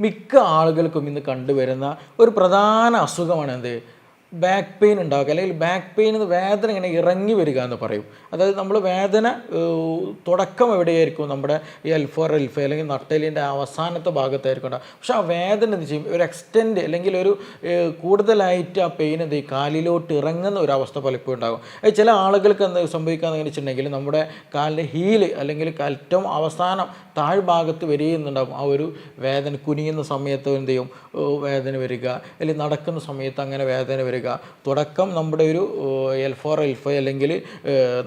മിക്ക ആളുകൾക്കും ഇന്ന് കണ്ടുവരുന്ന ഒരു പ്രധാന അസുഖമാണ് എന്ത് ബാക്ക് പെയിൻ ഉണ്ടാക്കുക. അല്ലെങ്കിൽ ബാക്ക് പെയിൻ എന്ന് വേദന ഇങ്ങനെ ഇറങ്ങി വരിക എന്ന് പറയും. അതായത് നമ്മൾ വേദന തുടക്കം എവിടെയായിരിക്കും? നമ്മുടെ ഈ എൽഫോർ എൽഫ അല്ലെങ്കിൽ നട്ടലിന്റെ അവസാനത്തെ ഭാഗത്തായിരിക്കും ഉണ്ടാകും പക്ഷെ ആ വേദന എന്ത് ചെയ്യും? ഒരു എക്സ്റ്റെൻഡ് അല്ലെങ്കിൽ ഒരു കൂടുതലായിട്ട് ആ പെയിൻ എന്ത് ചെയ്യും? കാലിലോട്ട് ഇറങ്ങുന്ന ഒരു അവസ്ഥ പലപ്പോഴും ഉണ്ടാകും. അത് ചില ആളുകൾക്ക് എന്ത് സംഭവിക്കാന്ന് വെച്ചിട്ടുണ്ടെങ്കിൽ നമ്മുടെ കാലിന്റെ ഹീൽ അല്ലെങ്കിൽ ഏറ്റവും അവസാനം താഴ്ഭാഗത്ത് വരികയെന്നുണ്ടാകും ആ ഒരു വേദന കുനിയുന്ന സമയത്ത് എന്ത് ചെയ്യും? വേദന വരിക. അല്ലെങ്കിൽ നടക്കുന്ന സമയത്ത് അങ്ങനെ വേദന വരിക. തുടക്കം നമ്മുടെ ഒരു എൽ ഫോർ എൽ ഫൈവ് അല്ലെങ്കിൽ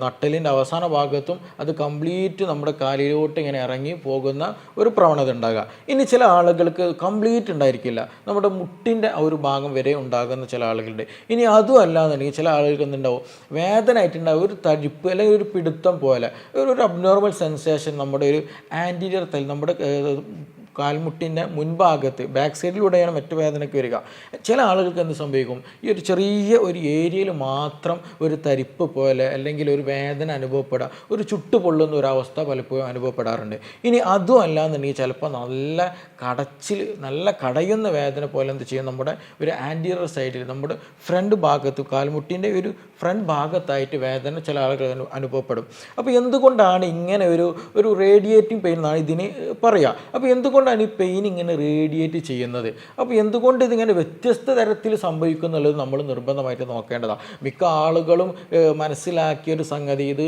നട്ടലിന്റെ അവസാന ഭാഗത്തും അത് കംപ്ലീറ്റ് നമ്മുടെ കാലിലോട്ട് ഇങ്ങനെ ഇറങ്ങി പോകുന്ന ഒരു പ്രവണത ഉണ്ടാകുക. ഇനി ചില ആളുകൾക്ക് കംപ്ലീറ്റ് ഉണ്ടായിരിക്കില്ല. നമ്മുടെ മുട്ടിന്റെ ഒരു ഭാഗം വരെ ഉണ്ടാകുന്ന ചില ആളുകളുണ്ട്. ഇനി അതും അല്ലാന്നുണ്ടെങ്കിൽ ചില ആളുകൾക്ക് എന്തുണ്ടാവും? വേദന ആയിട്ടുണ്ടാവും. ഒരു തടിപ്പ് അല്ലെങ്കിൽ ഒരു പിടുത്തം പോലെ. ഒരു അബ്നോർമൽ സെൻസേഷൻ നമ്മുടെ ഒരു ആന്റീരിയർ തൈ നമ്മുടെ കാൽമുട്ടിന്റെ മുൻഭാഗത്ത് ബാക്ക് സൈഡിലൂടെയാണ് മറ്റു വേദനയ്ക്ക് വരിക. ചില ആളുകൾക്ക് എന്ത് സംഭവിക്കും? ഈ ഒരു ചെറിയ ഒരു ഏരിയയിൽ മാത്രം ഒരു തരിപ്പ് പോലെ അല്ലെങ്കിൽ ഒരു വേദന അനുഭവപ്പെടുക ഒരു ചുട്ടു പൊള്ളുന്ന ഒരു അവസ്ഥ പലപ്പോഴും അനുഭവപ്പെടാറുണ്ട്. ഇനി അതും അല്ല അല്ലാന്നുണ്ടെങ്കിൽ ചിലപ്പോൾ നല്ല കടച്ചിൽ നല്ല കടയുന്ന വേദന പോലെ എന്ത് ചെയ്യും? നമ്മുടെ ഒരു ആന്റീരിയർ സൈഡിൽ നമ്മുടെ ഫ്രണ്ട് ഭാഗത്ത് കാൽമുട്ടിന്റെ ഒരു ഫ്രണ്ട് ഭാഗത്തായിട്ട് വേദന ചില ആളുകൾ അനുഭവപ്പെടും. അപ്പോൾ എന്തുകൊണ്ടാണ് ഇങ്ങനെ ഒരു ഒരു റേഡിയേറ്റിംഗ് പെയിൻ എന്നാണ് ഇതിന് പറയുക അപ്പോൾ എന്തുകൊണ്ടാണ് ഈ പെയിൻ ഇങ്ങനെ റേഡിയേറ്റ് ചെയ്യുന്നത്? അപ്പോൾ എന്തുകൊണ്ട് ഇതിങ്ങനെ വ്യത്യസ്ത തരത്തിൽ സംഭവിക്കുന്നുള്ളത് നമ്മൾ നിർബന്ധമായിട്ട് നോക്കേണ്ടതാണ് മിക്ക ആളുകളും മനസ്സിലാക്കിയ ഒരു സംഗതി ഇത്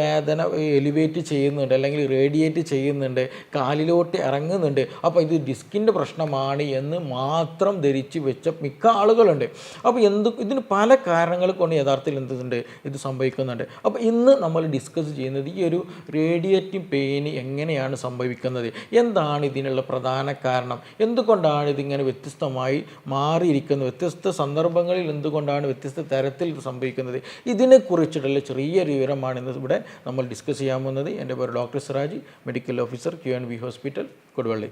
വേദന എലിവേറ്റ് ചെയ്യുന്നുണ്ട് അല്ലെങ്കിൽ റേഡിയേറ്റ് ചെയ്യുന്നുണ്ട് കാലിലോട്ട് ഇറങ്ങുന്നുണ്ട്. അപ്പോൾ ഇത് ഡിസ്കിന്റെ പ്രശ്നമാണ് എന്ന് മാത്രം ധരിച്ച് വെച്ച മിക്ക ആളുകളുണ്ട്. അപ്പോൾ എന്ത് ഇതിന് പല കാരണങ്ങൾ കൊണ്ട് യഥാർത്ഥത്തിൽ എന്തുണ്ട് ഇത് സംഭവിക്കുന്നുണ്ട്. അപ്പോൾ ഇന്ന് നമ്മൾ ഡിസ്കസ് ചെയ്യുന്നത് ഈ ഒരു റേഡിയേറ്റിംഗ് പെയിൻ എങ്ങനെയാണ് സംഭവിക്കുന്നത്? എന്താണ് ഇതിനുള്ള പ്രധാന കാരണം എന്തുകൊണ്ടാണ് ഇതിങ്ങനെ വ്യത്യസ്തമായി മാറിയിരിക്കുന്നത്? വ്യത്യസ്ത സന്ദർഭങ്ങളിൽ എന്തുകൊണ്ടാണ് വ്യത്യസ്ത തരത്തിൽ സംഭവിക്കുന്നത്? ഇതിനെക്കുറിച്ചിട്ടുള്ള ചെറിയൊരു വിവരമാണ് ഇന്ന് ഇവിടെ നമ്മൾ ഡിസ്കസ് ചെയ്യാൻ പോകുന്നത്. എന്റെ പേര് doctor Siraji medical officer Q N V hospital Koduvally.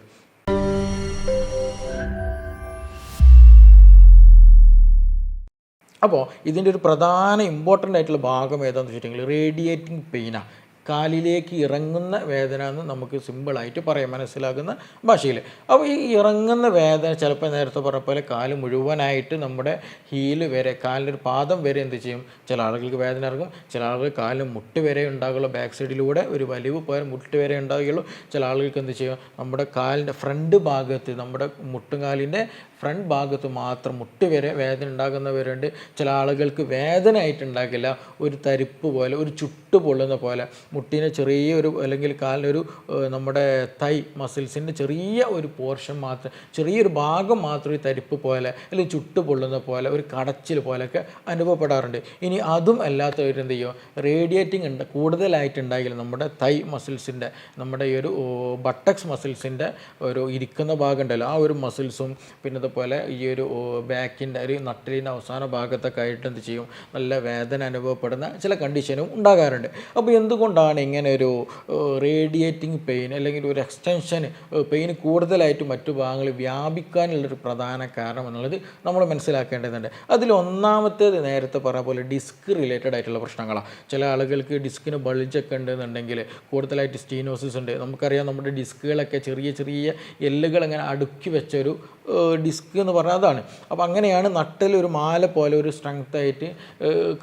അപ്പോൾ ഇതിന്റെ ഒരു പ്രധാന ഇമ്പോർട്ടന്റ് ആയിട്ടുള്ള ഭാഗം ഏതാണെന്ന് വെച്ചിട്ടുണ്ടെങ്കിൽ റേഡിയേറ്റിംഗ് പെയിനാണ് കാലിലേക്ക് ഇറങ്ങുന്ന വേദന എന്ന് നമുക്ക് സിമ്പിളായിട്ട് പറയാം മനസ്സിലാക്കുന്ന ഭാഷയിൽ. അപ്പോൾ ഈ ഇറങ്ങുന്ന വേദന ചിലപ്പോൾ നേരത്തെ പറഞ്ഞ പോലെ കാൽ മുഴുവനായിട്ട് നമ്മുടെ ഹീൽ വരെ കാലിന്റെ ഒരു പാദം വരെ എന്ത് ചെയ്യും? ചില ആളുകൾക്ക് വേദന ഇറങ്ങും. ചില ആളുകൾ കാലിന് മുട്ട് വരെ ഉണ്ടാകുള്ളൂ. ബാക്ക് സൈഡിലൂടെ ഒരു വലിവ് പോയാൽ മുട്ട് വരെ ഉണ്ടാകുകയുള്ളൂ ചില ആളുകൾക്ക് എന്ത് ചെയ്യും? നമ്മുടെ കാലിന്റെ ഫ്രണ്ട് ഭാഗത്ത് നമ്മുടെ മുട്ടുകാലിന്റെ ഫ്രണ്ട് ഭാഗത്ത് മാത്രം മുട്ട് വരെ വേദന ഉണ്ടാകുന്നവരുണ്ട്. ചില ആളുകൾക്ക് വേദന ആയിട്ടുണ്ടാകില്ല. ഒരു തരിപ്പ് പോലെ ഒരു ചുട്ട് പൊള്ളുന്ന പോലെ. മുട്ടിന് ചെറിയൊരു അല്ലെങ്കിൽ കാലിനൊരു നമ്മുടെ തൈ മസിൽസിന്റെ ചെറിയ ഒരു പോർഷൻ മാത്രം ചെറിയൊരു ഭാഗം മാത്രം ഈ തരിപ്പ് പോലെ അല്ലെങ്കിൽ ചുട്ട് പൊള്ളുന്ന പോലെ ഒരു കടച്ചിൽ പോലെയൊക്കെ അനുഭവപ്പെടാറുണ്ട്. ഇനി അതും അല്ലാത്തവർ എന്ത് ചെയ്യും? റേഡിയേറ്റിംഗ് ഉണ്ട് കൂടുതലായിട്ടുണ്ടെങ്കിൽ നമ്മുടെ തൈ മസിൽസിന്റെ നമ്മുടെ ഈ ഒരു ബട്ടക്സ് മസിൽസിന്റെ ഒരു ഇരിക്കുന്ന ഭാഗം ഉണ്ടല്ലോ. ആ ഒരു മസിൽസും പിന്നെ അതുപോലെ ഈ ഒരു ബാക്കിന്റെ ഒരു നട്ടലിന്റെ അവസാന ഭാഗത്തൊക്കെ ആയിട്ട് എന്ത് ചെയ്യും? നല്ല വേദന അനുഭവപ്പെടുന്ന ചില കണ്ടീഷനും ഉണ്ടാകാറുണ്ട്. അപ്പോൾ എന്തുകൊണ്ടാണ് ഇങ്ങനെ ഒരു റേഡിയേറ്റിംഗ് പെയിൻ അല്ലെങ്കിൽ ഒരു എക്സ്റ്റൻഷൻ പെയിൻ കൂടുതലായിട്ട് മറ്റു ഭാഗങ്ങളിൽ വ്യാപിക്കാനുള്ളൊരു പ്രധാന കാരണം എന്നുള്ളത് നമ്മൾ മനസ്സിലാക്കേണ്ടതുണ്ട്. അതിൽ ഒന്നാമത്തേത് നേരത്തെ പറഞ്ഞ പോലെ ഡിസ്ക് റിലേറ്റഡ് ആയിട്ടുള്ള പ്രശ്നങ്ങളാണ് ചില ആളുകൾക്ക് ഡിസ്കിന് ബൾജൊക്കെ ഉണ്ടെന്നുണ്ടെങ്കിൽ കൂടുതലായിട്ട് സ്റ്റീനോസിസ് ഉണ്ട്. നമുക്കറിയാം നമ്മുടെ ഡിസ്കുകളൊക്കെ ചെറിയ ചെറിയ എല്ലുകൾ അങ്ങനെ അടുക്കി വെച്ചൊരു ഡിസ്ക് എന്ന് പറഞ്ഞാൽ അതാണ്. അപ്പോൾ അങ്ങനെയാണ് നട്ടിൽ ഒരു മാല പോലെ ഒരു സ്ട്രെങ്ത് ആയിട്ട്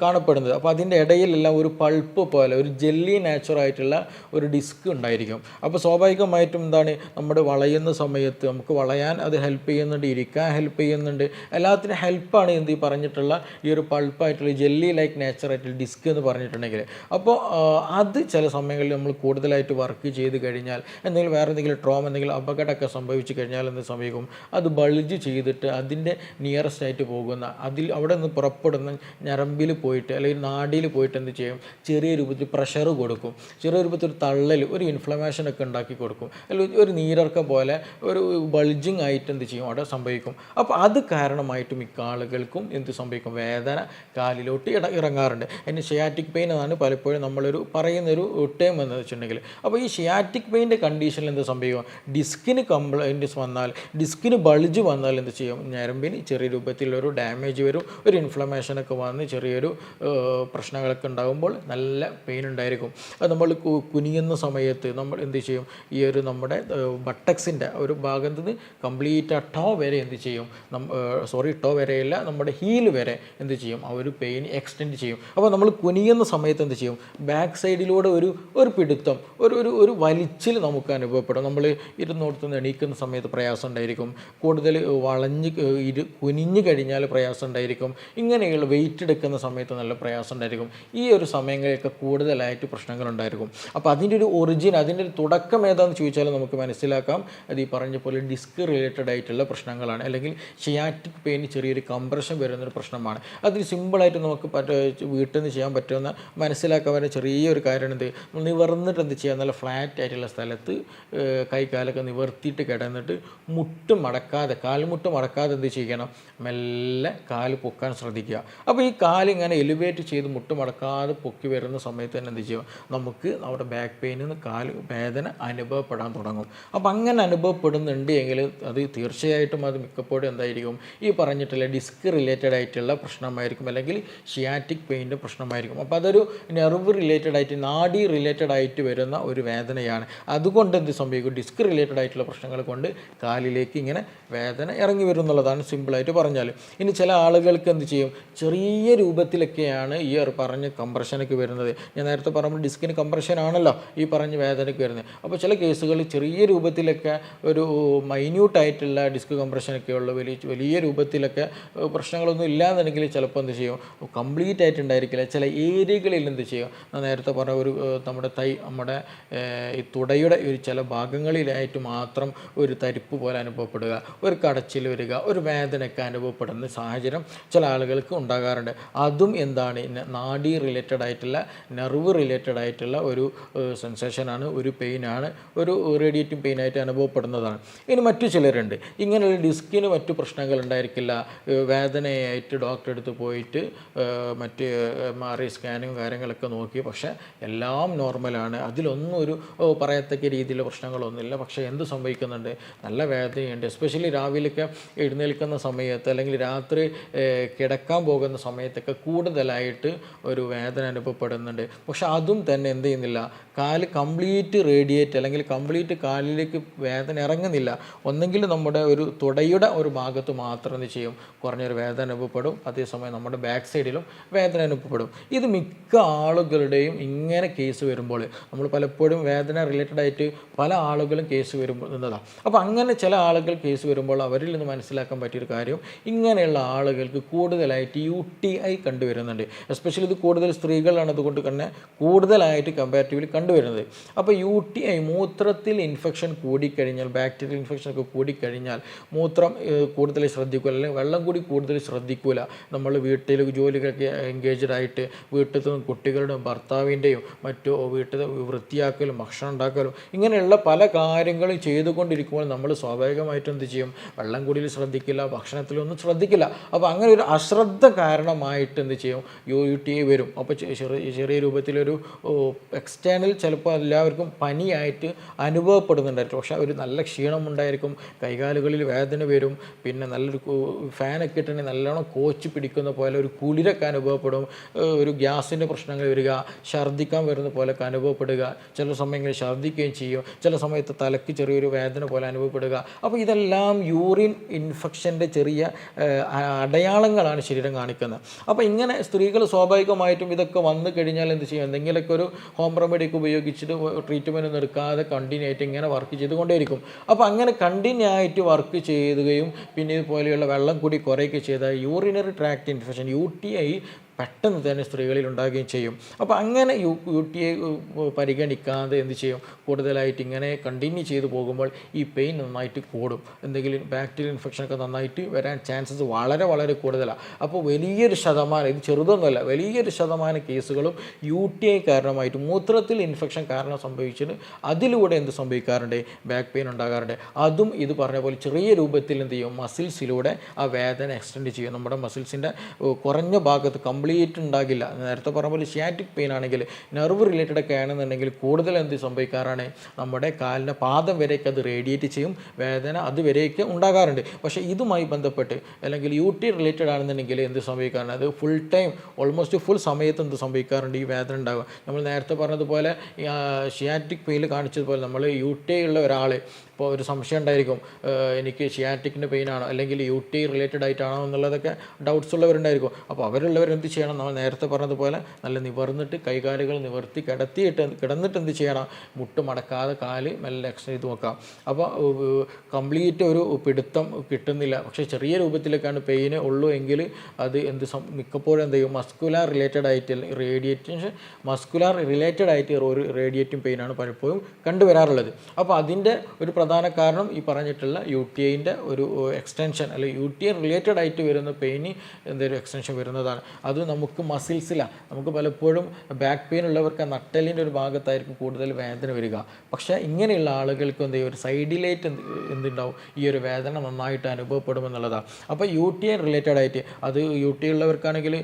കാണപ്പെടുന്നത്. അപ്പോൾ അതിന്റെ ഇടയിലെല്ലാം ഒരു പൾപ്പ് പോലെ ഒരു ജെല്ലി നാച്ചുറായിട്ടുള്ള ഒരു ഡിസ്ക് ഉണ്ടായിരിക്കും. അപ്പോൾ സ്വാഭാവികമായിട്ടും എന്താണ് നമ്മുടെ വളയുന്ന സമയത്ത് നമുക്ക് വളയാൻ അത് ഹെൽപ്പ് ചെയ്യുന്നുണ്ട് ഇരിക്കാൻ ഹെൽപ്പ് ചെയ്യുന്നുണ്ട്. എല്ലാത്തിനും ഹെൽപ്പാണ് എന്ത് ഈ പറഞ്ഞിട്ടുള്ള ഈ ഒരു പൾപ്പായിട്ടുള്ള ജെല്ലി ലൈക്ക് നാച്ചുറായിട്ടുള്ള ഡിസ്ക് എന്ന് പറഞ്ഞിട്ടുണ്ടെങ്കിൽ. അപ്പോൾ അത് ചില സമയങ്ങളിൽ നമ്മൾ കൂടുതലായിട്ട് വർക്ക് ചെയ്ത് കഴിഞ്ഞാൽ എന്തെങ്കിലും വേറെ എന്തെങ്കിലും ട്രോം എന്തെങ്കിലും അപകടമൊക്കെ സംഭവിച്ചു കഴിഞ്ഞാൽ എന്ത് സംഭവിക്കും? അത് ബൾജ് ചെയ്തിട്ട് അതിന്റെ നിയറസ്റ്റ് ആയിട്ട് പോകുന്ന അതിൽ അവിടെ നിന്ന് പുറപ്പെടുന്ന ഞരമ്പിൽ പോയിട്ട് അല്ലെങ്കിൽ നാടിയിൽ പോയിട്ട് എന്ത് ചെയ്യും? ചെറിയ രൂപത്തിൽ പ്രഷർ കൊടുക്കും. ചെറിയ രൂപത്തിൽ ഒരു തള്ളൽ ഒരു ഇൻഫ്ലമേഷൻ ഒക്കെ ഉണ്ടാക്കി കൊടുക്കും. അല്ലെങ്കിൽ ഒരു നീരർക്കം പോലെ ഒരു ബൾജിങ് ആയിട്ട് എന്ത് ചെയ്യും? അവിടെ സംഭവിക്കും. അപ്പോൾ അത് കാരണമായിട്ട് മിക്ക ആളുകൾക്കും എന്ത് സംഭവിക്കും? വേദന കാലിലോട്ട് ഇട ഇറങ്ങാറുണ്ട്. അതിന് ഷിയാറ്റിക് പെയിൻ എന്നാണ് പലപ്പോഴും നമ്മളൊരു പറയുന്നൊരു ടേം എന്ന് വെച്ചിട്ടുണ്ടെങ്കിൽ. അപ്പോൾ ഈ ഷിയാറ്റിക് പെയിന്റെ കണ്ടീഷനിൽ എന്ത് സംഭവിക്കും? ഡിസ്കിന് കംപ്ലൈന്റ്സ് വന്നാൽ ഡിസ്കിന് ബൾജ് ബൾജ് വന്നാൽ എന്ത് ചെയ്യും? ഞരമ്പിന് ചെറിയ രൂപത്തിലൊരു ഡാമേജ് വരും. ഒരു ഇൻഫ്ലമേഷനൊക്കെ വന്ന് ചെറിയൊരു പ്രശ്നങ്ങളൊക്കെ ഉണ്ടാകുമ്പോൾ നല്ല പെയിൻ ഉണ്ടായിരിക്കും. അത് നമ്മൾ കുനിയുന്ന സമയത്ത് നമ്മൾ എന്ത് ചെയ്യും? ഈ ഒരു നമ്മുടെ ബട്ടക്സിന്റെ ഒരു ഭാഗം നിന്ന് കംപ്ലീറ്റ് ആ ടോ വരെ എന്ത് ചെയ്യും? സോറി ടോ വരെയല്ല നമ്മുടെ ഹീൽ വരെ എന്ത് ചെയ്യും? ആ ഒരു പെയിൻ എക്സ്റ്റെൻഡ് ചെയ്യും. അപ്പോൾ നമ്മൾ കുനിയുന്ന സമയത്ത് എന്ത് ചെയ്യും? ബാക്ക് സൈഡിലൂടെ ഒരു ഒരു പിടുത്തം ഒരു ഒരു ഒരു വലിച്ചിൽ നമുക്ക് അനുഭവപ്പെടും. നമ്മൾ ഇരുന്നോടത്തുനിന്ന് എണീക്കുന്ന സമയത്ത് പ്രയാസം ഉണ്ടായിരിക്കും. കൂടുതൽ വളഞ്ഞ് ഇരു കുനിഞ്ഞു കഴിഞ്ഞാൽ പ്രയാസം ഉണ്ടായിരിക്കും. ഇങ്ങനെയുള്ള വെയിറ്റ് എടുക്കുന്ന സമയത്ത് നല്ല പ്രയാസം ഉണ്ടായിരിക്കും. ഈ ഒരു സമയങ്ങളിലൊക്കെ കൂടുതലായിട്ട് പ്രശ്നങ്ങൾ ഉണ്ടായിരിക്കും. അപ്പോൾ അതിന്റെ ഒരു ഒറിജിൻ അതിന്റെ ഒരു തുടക്കം ഏതാണെന്ന് ചോദിച്ചാൽ നമുക്ക് മനസ്സിലാക്കാം. അത് ഈ പറഞ്ഞ പോലെ ഡിസ്ക് റിലേറ്റഡ് ആയിട്ടുള്ള പ്രശ്നങ്ങളാണ്. അല്ലെങ്കിൽ ഷിയാറ്റിക് പെയിൻ ചെറിയൊരു കംപ്രഷൻ വരുന്നൊരു പ്രശ്നമാണ്. അതിന് സിമ്പിളായിട്ട് നമുക്ക് വീട്ടിൽ നിന്ന് ചെയ്യാൻ പറ്റുന്ന മനസ്സിലാക്കാൻ വരുന്ന ചെറിയൊരു കാര്യം എന്ത്? നിവർന്നിട്ട് എന്ത് ചെയ്യാൻ നല്ല ഫ്ലാറ്റ് ആയിട്ടുള്ള സ്ഥലത്ത് കൈകാലൊക്കെ നിവർത്തിയിട്ട് കിടന്നിട്ട് മുട്ട് മടക്കാതെ കാൽമുട്ട് മടക്കാതെ എന്ത് ചെയ്യണം? മെല്ലെ കാൽ പൊക്കാൻ ശ്രദ്ധിക്കുക. അപ്പോൾ ഈ കാലിങ്ങനെ എലിവേറ്റ് ചെയ്ത് മുട്ട് മടക്കാതെ പൊക്കി വരുന്ന സമയത്ത് തന്നെ എന്ത് ചെയ്യും? നമുക്ക് നമ്മുടെ ബാക്ക് പെയിനിൽ നിന്ന് കാൽ വേദന അനുഭവപ്പെടാൻ തുടങ്ങും. അപ്പോൾ അങ്ങനെ അനുഭവപ്പെടുന്നുണ്ട് എങ്കിൽ അത് തീർച്ചയായിട്ടും അത് മിക്കപ്പോഴും എന്തായിരിക്കും? ഈ പറഞ്ഞിട്ടുള്ള ഡിസ്ക് റിലേറ്റഡ് ആയിട്ടുള്ള പ്രശ്നമായിരിക്കും. അല്ലെങ്കിൽ ഷിയാറ്റിക് പെയിന്റെ പ്രശ്നമായിരിക്കും. അപ്പോൾ അതൊരു നെർവ് റിലേറ്റഡ് ആയിട്ട് നാഡി റിലേറ്റഡ് ആയിട്ട് വരുന്ന ഒരു വേദനയാണ്. അതുകൊണ്ട് എന്ത് സംഭവിക്കും? ഡിസ്ക് റിലേറ്റഡ് ആയിട്ടുള്ള പ്രശ്നങ്ങൾ കൊണ്ട് കാലിലേക്ക് ഇങ്ങനെ വേദന ഇറങ്ങി വരും എന്നുള്ളതാണ് സിമ്പിളായിട്ട് പറഞ്ഞാൽ ഇനി ചില ആളുകൾക്ക് എന്ത് ചെയ്യും? ചെറിയ രൂപത്തിലൊക്കെയാണ് ഈ പറഞ്ഞ കംപ്രഷനൊക്കെ വരുന്നത്. ഞാൻ നേരത്തെ പറഞ്ഞ ഡിസ്കിന് കംപ്രഷൻ ആണല്ലോ ഈ പറഞ്ഞ വേദനയ്ക്ക് വരുന്നത്. അപ്പോൾ ചില കേസുകളിൽ ചെറിയ രൂപത്തിലൊക്കെ ഒരു മൈന്യൂട്ടായിട്ടുള്ള ഡിസ്ക് കംപ്രഷനൊക്കെ ഉള്ള. വലിയ വലിയ രൂപത്തിലൊക്കെ പ്രശ്നങ്ങളൊന്നും ഇല്ലാന്നുണ്ടെങ്കിൽ ചിലപ്പോൾ എന്ത് ചെയ്യും? കംപ്ലീറ്റ് ആയിട്ട് ഉണ്ടായിരിക്കില്ല ചില ഏരിയകളിൽ എന്ത് ചെയ്യും? ഞാൻ നേരത്തെ പറഞ്ഞ ഒരു നമ്മുടെ തൈ നമ്മുടെ ഈ തുടയുടെ ഒരു ചില ഭാഗങ്ങളിലായിട്ട് മാത്രം ഒരു തരിപ്പ് പോലെ അനുഭവപ്പെടുക. ഒരു കടച്ചിൽ വരിക ഒരു വേദനയൊക്കെ അനുഭവപ്പെടുന്ന സാഹചര്യം ചില ആളുകൾക്ക് ഉണ്ടാകാറുണ്ട്. അതും എന്താണ്? നാഡി റിലേറ്റഡ് ആയിട്ടുള്ള നെർവ് റിലേറ്റഡ് ആയിട്ടുള്ള ഒരു സെൻസേഷനാണ് ഒരു പെയിനാണ് ഒരു റേഡിയേറ്റിംഗ് പെയിനായിട്ട് അനുഭവപ്പെടുന്നതാണ്. ഇനി മറ്റു ചിലരുണ്ട്. ഇങ്ങനെയുള്ള ഡിസ്കിന് മറ്റു പ്രശ്നങ്ങൾ ഉണ്ടായിരിക്കില്ല. വേദനയായിട്ട് ഡോക്ടറെ അടുത്ത് പോയിട്ട് മറ്റ് ഐ സ്കാനും കാര്യങ്ങളൊക്കെ നോക്കി. പക്ഷേ എല്ലാം നോർമലാണ് അതിലൊന്നും ഒരു പറയത്തക്ക രീതിയിലുള്ള പ്രശ്നങ്ങളൊന്നുമില്ല. പക്ഷേ എന്ത് സംഭവിക്കുന്നുണ്ട്? നല്ല വേദനയുണ്ട്. എസ്പെഷ്യലി രാവിലെയൊക്കെ എഴുന്നേൽക്കുന്ന സമയത്ത് അല്ലെങ്കിൽ രാത്രി കിടക്കാൻ പോകുന്ന സമയത്തൊക്കെ കൂടുതലായിട്ട് ഒരു വേദന അനുഭവപ്പെടുന്നുണ്ട്. പക്ഷെ അതും തന്നെ എന്ത് ചെയ്യുന്നില്ല കാൽ കംപ്ലീറ്റ് റേഡിയേറ്റ് അല്ലെങ്കിൽ കംപ്ലീറ്റ് കാലിലേക്ക് വേദന ഇറങ്ങുന്നില്ല. ഒന്നെങ്കിൽ നമ്മുടെ ഒരു തുടയുടെ ഒരു ഭാഗത്ത് മാത്രം എന്ത് ചെയ്യും? കുറഞ്ഞൊരു വേദന അനുഭവപ്പെടും. അതേസമയം നമ്മുടെ ബാക്ക് സൈഡിലും വേദന അനുഭവപ്പെടും. ഇത് മിക്ക ആളുകളുടെയും ഇങ്ങനെ കേസ് വരുമ്പോൾ നമ്മൾ പലപ്പോഴും വേദന റിലേറ്റഡ് ആയിട്ട് പല ആളുകളും കേസ് വരുമ്പോൾ എന്നതാണ് അപ്പോൾ അങ്ങനെ ചില ആളുകൾ കേസ് വരുമ്പോൾ അവരിൽ നിന്ന് മനസ്സിലാക്കാൻ പറ്റിയൊരു കാര്യം ഇങ്ങനെയുള്ള ആളുകൾക്ക് കൂടുതലായിട്ട് യു ടി ഐ കണ്ടുവരുന്നുണ്ട്. എസ്പെഷ്യലി ഇത് കൂടുതൽ സ്ത്രീകളാണ്. അതുകൊണ്ട് തന്നെ കൂടുതലായിട്ട് കമ്പാരിറ്റീവ്ലി കണ്ടുവരുന്നത്. അപ്പോൾ യു ടി ഐ മൂത്രത്തിൽ ഇൻഫെക്ഷൻ കൂടിക്കഴിഞ്ഞാൽ ബാക്ടീരിയൽ ഇൻഫെക്ഷൻ ഒക്കെ കൂടിക്കഴിഞ്ഞാൽ മൂത്രം കൂടുതൽ ശ്രദ്ധിക്കൂല. അല്ലെങ്കിൽ വെള്ളം കൂടി കൂടുതൽ ശ്രദ്ധിക്കൂല. നമ്മൾ വീട്ടിൽ ജോലികളൊക്കെ എൻഗേജ്ഡ് ആയിട്ട് വീട്ടിൽ നിന്നും കുട്ടികളുടെയും ഭർത്താവിന്റെയും മറ്റു വീട്ടിൽ വൃത്തിയാക്കലും ഭക്ഷണം ഉണ്ടാക്കലും ഇങ്ങനെയുള്ള പല കാര്യങ്ങളും ചെയ്തുകൊണ്ടിരിക്കുമ്പോൾ നമ്മൾ സ്വാഭാവികമായിട്ടും എന്ത് ചെയ്യും? വെള്ളം കൂടിയിൽ ശ്രദ്ധിക്കില്ല ഭക്ഷണത്തിലൊന്നും ശ്രദ്ധിക്കില്ല. അപ്പോൾ അങ്ങനെ ഒരു അശ്രദ്ധ കാരണമായിട്ട് എന്ത് ചെയ്യും? യു ടി ഐ വരും. അപ്പോൾ ചെറിയ രൂപത്തിലൊരു എക്സ്റ്റേണൽ ചിലപ്പോൾ എല്ലാവർക്കും പനിയായിട്ട് അനുഭവപ്പെടുന്നുണ്ടായിരിക്കും. പക്ഷേ ഒരു നല്ല ക്ഷീണം ഉണ്ടായിരിക്കും കൈകാലുകളിൽ വേദന വരും പിന്നെ നല്ലൊരു ഫാനൊക്കെ ഇട്ടുണ്ടെങ്കിൽ നല്ലോണം കോച്ച് പിടിക്കുന്ന പോലെ ഒരു കുളിരൊക്കെ അനുഭവപ്പെടും. ഒരു ഗ്യാസിന്റെ പ്രശ്നങ്ങൾ വരിക ഛർദ്ദിക്കാൻ വരുന്ന പോലെയൊക്കെ അനുഭവപ്പെടുക. ചില സമയങ്ങളിൽ ഛർദ്ദിക്കുകയും ചെയ്യും. ചില സമയത്ത് തലയ്ക്ക് ചെറിയൊരു വേദന പോലെ അനുഭവപ്പെടുക. അപ്പോൾ ഇതെല്ലാം യൂറിൻ ഇൻഫെക്ഷന്റെ ചെറിയ അടയാളങ്ങളാണ് ശരീരം കാണിക്കുന്നത്. അപ്പോൾ ഇങ്ങനെ സ്ത്രീകൾ സ്വാഭാവികമായിട്ടും ഇതൊക്കെ വന്നു കഴിഞ്ഞാൽ എന്ത് ചെയ്യും? എന്തെങ്കിലുമൊക്കെ ഒരു ഹോം റെമഡിയൊക്കെ ഉപയോഗിച്ചിട്ട് ട്രീറ്റ്മെന്റ് എടുക്കാതെ കണ്ടിന്യൂ ആയിട്ട് ഇങ്ങനെ വർക്ക് ചെയ്തുകൊണ്ടേയിരിക്കും. അപ്പോൾ അങ്ങനെ കണ്ടിന്യൂ ആയിട്ട് വർക്ക് ചെയ്യുകയും പിന്നെ ഇതുപോലെയുള്ള വെള്ളം കൂടി കുറയുകയും ചെയ്താൽ urinary tract infection U T I പെട്ടെന്ന് തന്നെ സ്ത്രീകളിൽ ഉണ്ടാകുകയും ചെയ്യും. അപ്പോൾ അങ്ങനെ യു യു ടി ഐ പരിഗണിക്കാതെ എന്ത് ചെയ്യും? കൂടുതലായിട്ട് ഇങ്ങനെ കണ്ടിന്യൂ ചെയ്തു പോകുമ്പോൾ ഈ പെയിൻ നന്നായിട്ട് കൂടും. എന്തെങ്കിലും ബാക്ടീരിയൽ ഇൻഫെക്ഷനൊക്കെ നന്നായിട്ട് വരാൻ ചാൻസസ് വളരെ വളരെ കൂടുതലാണ് അപ്പോൾ വലിയൊരു ശതമാനം ഇത് ചെറുതൊന്നുമല്ല വലിയൊരു ശതമാനം കേസുകളും യു ടി ഐ കാരണമായിട്ട് മൂത്രത്തിൽ ഇൻഫെക്ഷൻ കാരണം സംഭവിച്ചിട്ട് അതിലൂടെ എന്ത് സംഭവിക്കാറുണ്ട്? ബാക്ക് പെയിൻ ഉണ്ടാകാറുണ്ട്. അതും ഇത് പറഞ്ഞ പോലെ ചെറിയ രൂപത്തിൽ എന്ത് ചെയ്യും? മസിൽസിലൂടെ ആ വേദന എക്സ്റ്റെൻഡ് ചെയ്യും. നമ്മുടെ മസിൽസിന്റെ കുറഞ്ഞ ഭാഗത്ത് കംപ്ലീറ്റ് കംപ്ലീറ്റ് ഉണ്ടാകില്ല. നേരത്തെ പറഞ്ഞ പോലെ സിയാറ്റിക് പെയിൻ ആണെങ്കിൽ നെർവ് റിലേറ്റഡ് ഒക്കെ ആണെന്നുണ്ടെങ്കിൽ കൂടുതൽ എന്ത് സംഭവിക്കാറാണ്? നമ്മുടെ കാലിന്റെ പാദം വരെയൊക്കെ അത് റേഡിയേറ്റ് ചെയ്യും വേദന അതുവരെയൊക്കെ ഉണ്ടാകാറുണ്ട്. പക്ഷേ ഇതുമായി ബന്ധപ്പെട്ട് അല്ലെങ്കിൽ യു ടി റിലേറ്റഡ് ആണെന്നുണ്ടെങ്കിൽ എന്ത് സംഭവിക്കാറുണ്ട് അത് ഫുൾ ടൈം ഓൾമോസ്റ്റ് ഫുൾ സമയത്ത് എന്ത് സംഭവിക്കാറുണ്ട്? ഈ വേദന ഉണ്ടാകുക നമ്മൾ നേരത്തെ പറഞ്ഞതുപോലെ സിയാറ്റിക് പെയിൻ കാണിച്ചതുപോലെ നമ്മൾ യു ടി ഉള്ള ഒരാൾ ഇപ്പോൾ ഒരു സംശയം ഉണ്ടായിരിക്കും എനിക്ക് ഷിയാറ്റിക്കിന്റെ പെയിൻ ആണോ അല്ലെങ്കിൽ യു ടി റിലേറ്റഡ് ആയിട്ടാണോ എന്നുള്ളതൊക്കെ ഡൗട്ട്സ് ഉള്ളവരുണ്ടായിരിക്കും. അപ്പോൾ അവരുള്ളവർ എന്ത് ചെയ്യണം? നമ്മൾ നേരത്തെ പറഞ്ഞതുപോലെ നല്ല നിവർന്നിട്ട് കൈകാലുകൾ നിവർത്തി കിടത്തിയിട്ട് കിടന്നിട്ട് എന്ത് ചെയ്യണം? മുട്ട് മടക്കാതെ കാൽ മെല്ലെ എക്സസൈസ് ചെയ്ത് നോക്കാം. അപ്പോൾ കംപ്ലീറ്റ് ഒരു പിടുത്തം കിട്ടുന്നില്ല. പക്ഷേ ചെറിയ രൂപത്തിലേക്കാണ് പെയിന് ഉള്ളൂ എങ്കിൽ അത് എന്ത് മിക്കപ്പോഴും എന്ത് ചെയ്യും? മസ്കുലാർ റിലേറ്റഡ് ആയിട്ട് റേഡിയേറ്റ് മസ്കുലാർ റിലേറ്റഡ് ആയിട്ട് ഒരു റേഡിയേറ്റിംഗ് പെയിനാണ് പലപ്പോഴും കണ്ടുവരാറുള്ളത്. അപ്പോൾ അതിന്റെ ഒരു പ്രധാന കാരണം ഈ പറഞ്ഞിട്ടുള്ള യു ടി ഐന്റെ ഒരു എക്സ്റ്റൻഷൻ അല്ലെങ്കിൽ യു ടി ഐ റിലേറ്റഡ് ആയിട്ട് വരുന്ന പെയിന് എന്തൊരു എക്സ്റ്റൻഷൻ വരുന്നതാണ്. അത് നമുക്ക് മസിൽസിലാണ് നമുക്ക് പലപ്പോഴും ബാക്ക് പെയിൻ ഉള്ളവർക്ക് നട്ടലിന്റെ ഒരു ഭാഗത്തായിരിക്കും കൂടുതൽ വേദന വരിക. പക്ഷേ ഇങ്ങനെയുള്ള ആളുകൾക്ക് എന്ത് ഒരു സൈഡിലേറ്റ് എന്ത് എന്തുണ്ടാവും? ഈ ഒരു വേദന നന്നായിട്ട് അനുഭവപ്പെടുമെന്നുള്ളതാണ് അപ്പോൾ യു ടി ഐ റിലേറ്റഡ് ആയിട്ട് അത് യു ടി ഉള്ളവർക്കാണെങ്കിൽ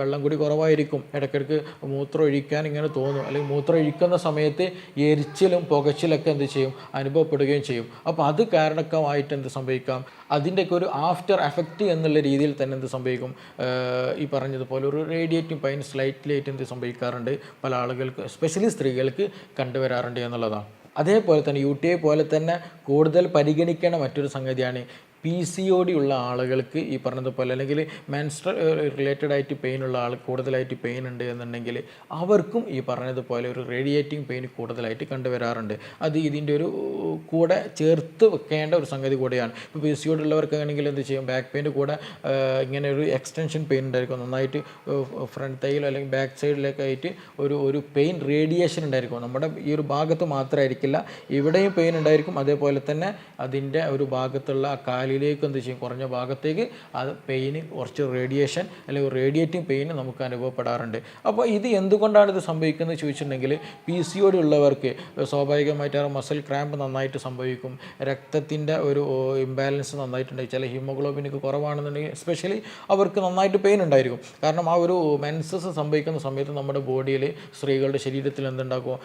വെള്ളം കൂടി കുറവായിരിക്കും. ഇടയ്ക്കിടയ്ക്ക് മൂത്രം ഒഴിക്കാൻ ഇങ്ങനെ തോന്നും. അല്ലെങ്കിൽ മൂത്രം ഒഴിക്കുന്ന സമയത്ത് എരിച്ചിലും പുകച്ചിലൊക്കെ എന്ത് ചെയ്യും? അനുഭവപ്പെടുകയും ചെയ്യും. അപ്പോൾ അത് കാരണക്കമായിട്ട് എന്ത് സംഭവിക്കാം? അതിന്റെയൊക്കെ ഒരു ആഫ്റ്റർ എഫക്റ്റ് എന്നുള്ള രീതിയിൽ തന്നെ എന്ത് സംഭവിക്കും? ഈ പറഞ്ഞതുപോലെ ഒരു റേഡിയേറ്റിംഗ് പൈൻ സ്ലൈറ്റ്ലിയായിട്ട് എന്ത് സംഭവിക്കാറുണ്ട്? പല ആളുകൾക്ക് എസ്പെഷ്യലി സ്ത്രീകൾക്ക് കണ്ടുവരാറുണ്ട് എന്നുള്ളതാണ്. അതേപോലെ തന്നെ യു ടി ഐ പോലെ തന്നെ കൂടുതൽ പരിഗണിക്കേണ്ട മറ്റൊരു സംഗതിയാണ് പി സി ഒ ഡി ഉള്ള ആളുകൾക്ക് ഈ പറഞ്ഞതുപോലെ അല്ലെങ്കിൽ മെൻസ്ട്ര റിലേറ്റഡ് ആയിട്ട് പെയിൻ ഉള്ള ആൾ കൂടുതലായിട്ട് പെയിൻ ഉണ്ട് എന്നുണ്ടെങ്കിൽ അവർക്കും ഈ പറഞ്ഞതുപോലെ ഒരു റേഡിയേറ്റിംഗ് പെയിൻ കൂടുതലായിട്ട് കണ്ടുവരാറുണ്ട്. അത് ഇതിന്റെ ഒരു കൂടെ ചേർത്ത് വെക്കേണ്ട ഒരു സംഗതി കൂടെയാണ്. ഇപ്പോൾ പി സി ഒ ഡി ഉള്ളവർക്കാണെങ്കിൽ എന്ത് ചെയ്യും? ബാക്ക് പെയിന്റെ കൂടെ ഇങ്ങനെ ഒരു എക്സ്റ്റൻഷൻ പെയിൻ ഉണ്ടായിരിക്കും. നന്നായിട്ട് ഫ്രണ്ട് തൈയിലോ അല്ലെങ്കിൽ ബാക്ക് സൈഡിലൊക്കെ ആയിട്ട് ഒരു ഒരു പെയിൻ റേഡിയേഷൻ ഉണ്ടായിരിക്കും. നമ്മുടെ ഈ ഒരു ഭാഗത്ത് മാത്രമായിരിക്കില്ല. ഇവിടെയും പെയിൻ ഉണ്ടായിരിക്കും. അതേപോലെ തന്നെ അതിന്റെ ഒരു ഭാഗത്തുള്ള ആ കാലിലേക്ക് എന്ത് ചെയ്യും? കുറഞ്ഞ ഭാഗത്തേക്ക് അത് പെയിന് കുറച്ച് റേഡിയേഷൻ അല്ലെങ്കിൽ റേഡിയേറ്റിംഗ് പെയിന് നമുക്ക് അനുഭവപ്പെടാറുണ്ട്. അപ്പോൾ ഇത് എന്തുകൊണ്ടാണ് ഇത് സംഭവിക്കുന്നത് ചോദിച്ചിട്ടുണ്ടെങ്കിൽ പി സി ഒ ഉള്ളവർക്ക് സ്വാഭാവികമായിട്ട് മസിൽ ക്രാമ്പ് നന്നായിട്ട് സംഭവിക്കും. രക്തത്തിന്റെ ഒരു ഇംബാലൻസ് നന്നായിട്ടുണ്ടായി. ചില ഹീമോഗ്ലോബിനൊക്കെ കുറവാണെന്നുണ്ടെങ്കിൽ എസ്പെഷ്യലി അവർക്ക് നന്നായിട്ട് പെയിൻ ഉണ്ടായിരിക്കും. കാരണം ആ ഒരു മെൻസസ് സംഭവിക്കുന്ന സമയത്ത് നമ്മുടെ ബോഡിയിൽ സ്ത്രീകളുടെ ശരീരത്തിൽ എന്തുണ്ടാക്കും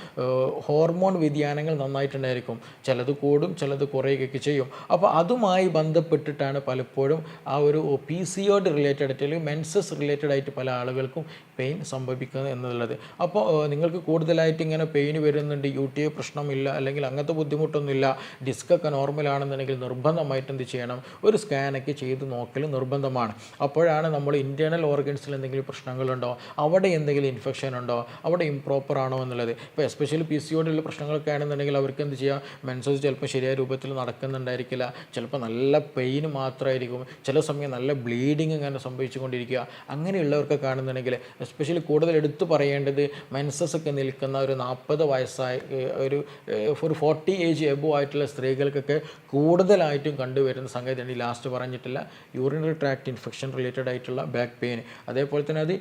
ഹോർമോൺ വ്യതിയാനങ്ങൾ നന്നായിട്ടുണ്ടായിരിക്കും. ചിലത് കൂടും ചിലത് കുറയുകയൊക്കെ ചെയ്യും. അപ്പോൾ അതുമായി ബന്ധപ്പെട്ടിട്ടാണ് പലപ്പോഴും ആ ഒരു പി സി റിലേറ്റഡ് അല്ലെങ്കിൽ മെൻസസ് റിലേറ്റഡ് ആയിട്ട് പല ആളുകൾക്കും പെയിൻ സംഭവിക്കുന്നത് എന്നുള്ളത്. അപ്പോൾ നിങ്ങൾക്ക് കൂടുതലായിട്ട് ഇങ്ങനെ പെയിൻ വരുന്നുണ്ട് യു ടി ഐ പ്രശ്നമില്ല അല്ലെങ്കിൽ അങ്ങനത്തെ ബുദ്ധിമുട്ടൊന്നുമില്ല ഡിസ്കൊക്കെ നോർമലാണെന്നുണ്ടെങ്കിൽ നിർബന്ധമായിട്ട് എന്ത് ചെയ്യണം? ഒരു സ്കാനൊക്കെ ചെയ്ത് നോക്കൽ നിർബന്ധമാണ്. അപ്പോഴാണ് നമ്മൾ ഇന്റേർണൽ ഓർഗൻസിൽ എന്തെങ്കിലും പ്രശ്നങ്ങളുണ്ടോ? അവിടെ എന്തെങ്കിലും ഇൻഫെക്ഷൻ ഉണ്ടോ? അവിടെ ഇംപ്രോപ്പർ ആണോ എന്നുള്ളത്. ഇപ്പോൾ എസ്പെഷ്യലി പി സി പ്രശ്നങ്ങളൊക്കെ ആണെന്നുണ്ടെങ്കിൽ അവർക്ക് എന്ത് ചെയ്യാം? മെൻസസ് ചിലപ്പോൾ ശരിയായ രൂപത്തിൽ നടക്കുന്നുണ്ടായിരിക്കില്ല. ചിലപ്പോൾ നല്ല പെയിൻ മാത്രമായിരിക്കും ചില സമയം നല്ല ബ്ലീഡിങ് ഇങ്ങനെ സംഭവിച്ചുകൊണ്ടിരിക്കുക. അങ്ങനെയുള്ളവർക്ക് കാണുന്നുണ്ടെങ്കിൽ എസ്പെഷ്യലി കൂടുതൽ എടുത്തു പറയേണ്ടത് മെൻസസ് ഒക്കെ നിൽക്കുന്ന ഒരു നാൽപ്പത് വയസ്സായ ഒരു ഒരു ഫോർട്ടി ഏജ് എബോ ആയിട്ടുള്ള സ്ത്രീകൾക്കൊക്കെ കൂടുതലായിട്ടും കണ്ടുവരുന്ന സംഗതിയാണ് ഈ ലാസ്റ്റ് പറഞ്ഞിട്ടില്ല യൂറിനറി ട്രാക്ട് ഇൻഫെക്ഷൻ റിലേറ്റഡ് ആയിട്ടുള്ള ബാക്ക് പെയിൻ അതേപോലെ തന്നെ അത്